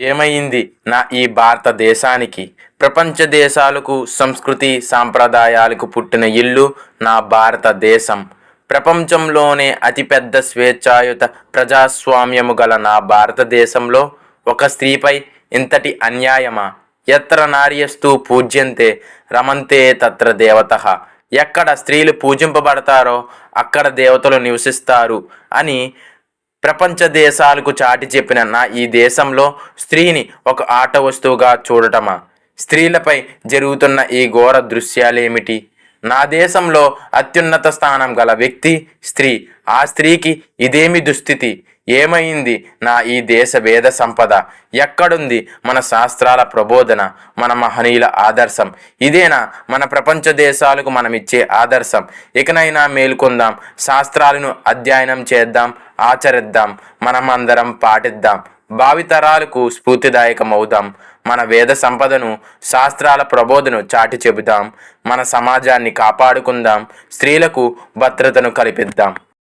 ఏమైంది నా ఈ భారతదేశానికి ప్రపంచ దేశాలకు సంస్కృతి సాంప్రదాయాలకు పుట్టిన ఇల్లు నా భారతదేశం ప్రపంచంలోనే అతిపెద్ద స్వేచ్ఛాయుత ప్రజాస్వామ్యము గల నా భారతదేశంలో ఒక స్త్రీపై ఇంతటి అన్యాయమా? ఎత్ర నార్యస్తు పూజ్యంతే రమంతే తత్ర దేవత. ఎక్కడ స్త్రీలు పూజింపబడతారో అక్కడ దేవతలు నివసిస్తారు అని ప్రపంచ దేశాలకు చాటి చెప్పిన నా ఈ దేశంలో స్త్రీని ఒక ఆట వస్తువుగా చూడటమా? స్త్రీలపై జరుగుతున్న ఈ ఘోర దృశ్యాలేమిటి? నా దేశంలో అత్యున్నత స్థానం గల వ్యక్తి స్త్రీ. ఆ స్త్రీకి ఇదేమి దుస్థితి? ఏమైంది? నా ఈ దేశ వేద సంపద ఎక్కడుంది? మన శాస్త్రాల ప్రబోధన మన మహనీయుల ఆదర్శం. ఇదేనా? మన ప్రపంచ దేశాలకు మనం ఇచ్చే ఆదర్శం. ఇకనైనా మేల్కొందాం. శాస్త్రాలను అధ్యయనం చేద్దాం ఆచరిద్దాం మనమందరం పాటిద్దాం. భావితరాలకు స్ఫూర్తిదాయకమవుదాం. మన వేద సంపదను శాస్త్రాల ప్రబోధను చాటి చెబుదాం. మన సమాజాన్ని కాపాడుకుందాం. స్త్రీలకు భద్రతను కల్పిద్దాం.